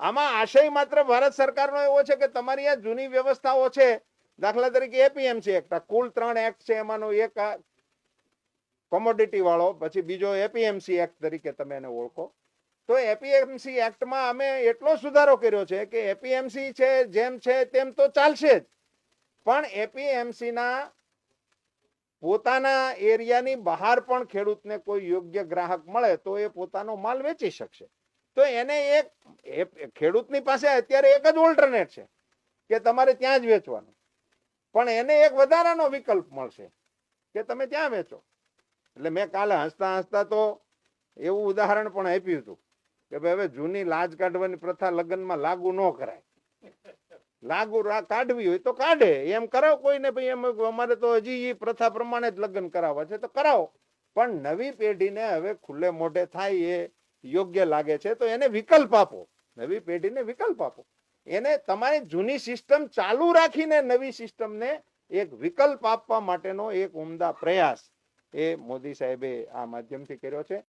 આમાં આશય માત્ર ભારત સરકારનો એવો છે કે તમારી આ જૂની વ્યવસ્થાઓ છે, દાખલા તરીકે એપીએમસી એક્ટ કુલ ત્રણ એક્ટ છે, એમાંનો એક કોમોડિટી વાળો, પછી બીજો એપીએમસી એક્ટ તરીકે તમે એને ઓળખો. તો એપીએમસી એક્ટમાં અમે એટલો સુધારો કર્યો છે કે એપીએમસી છે, જેમ છે તેમ તો ચાલશે જ. પણ એપીએમસીના પોતાના એરિયાની બહાર પણ ખેડૂતને કોઈ યોગ્ય ગ્રાહક મળે તો એ પોતાનો માલ વેચી શકશે. તો એને એક ખેડૂતની પાસે અત્યારે એક જ ઓલ્ટરનેટ છે, કે તમારે ત્યાં જ વેચવાનું. પણ એને એક વધારાનો વિકલ્પ મળશે, કે તમે ત્યાં વેચો. એટલે મેં કાલે હસતા હસતા તો એવું ઉદાહરણ પણ આપ્યું હતું, કે ભાઈ હવે જૂની લાજ કાઢવાની પ્રથા લગ્નમાં લાગુ ન કરાય. લાગુ કાઢવી હોય તો કાઢે. એમ કરાવો કોઈને ભાઈ, એમ અમારે તો હજી એ પ્રથા પ્રમાણે જ લગ્ન કરાવવા છે, તો કરાવો. પણ નવી પેઢીને હવે ખુલ્લે મોઢે થાય એ યોગ્ય લાગે છે, તો એને વિકલ્પ આપો. નવી પેઢીને વિકલ્પ આપો. એને તમારી જૂની સિસ્ટમ ચાલુ રાખીને નવી સિસ્ટમને એક વિકલ્પ આપવા માટેનો એક ઉમદા પ્રયાસ એ મોદી સાહેબે આ માધ્યમથી કર્યો છે.